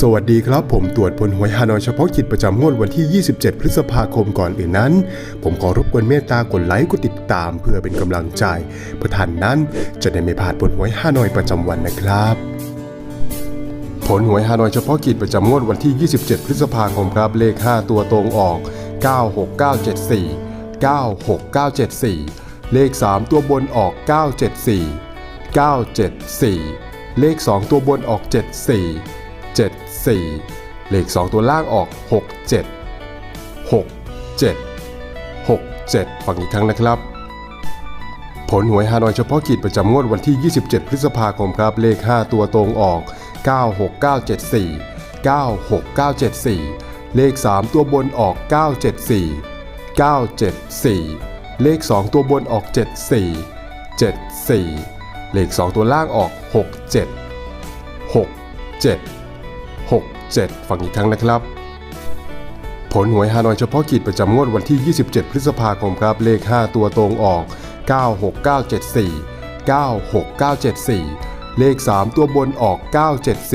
สวัสดีครับ ผมตรวจผลหวยฮานอยเฉพาะกิจประจำงวดวันที่ 27 พฤษภาคมก่อนอื่นนั้น ผมขอรบกวนเมตตากดไลค์กดติดตามเพื่อเป็นกำลังใจ เพื่อท่านนั้นจะได้ไม่พลาดผลหวยฮานอยประจำวันนะครับผลหวยฮานอยเฉพาะกิจประจำงวดวันที่ 27 พฤษภาคมครับเลข 5 ตัวตรงออก 96974 96974 เลข 3 ตัวบนออก 974 974 เลข 2 ตัวบนออก 74 74 เลข 2 ตัวล่างออก 67 67 67 ฟังอีกครั้งนะครับ ผลหวยฮานอยเฉพาะกิจประจำงวดวันที่ 27 พฤษภาคมครับ เลข 5 ตัวตรงออก 96974 96974 เลข 3 ตัวบนออก 974 974 เลข 2 ตัวบนออก 74 74 เลข 2 ตัวล่างออก 67 67 67 ฟังอีกครั้งนะครับ ผลหวยฮานอยเฉพาะกิจประจำงวดวันที่ 27 พฤษภาคมครับเลข 5 ตัวตรงออก 96974 96974 เลข 3 ตัวบนออก 974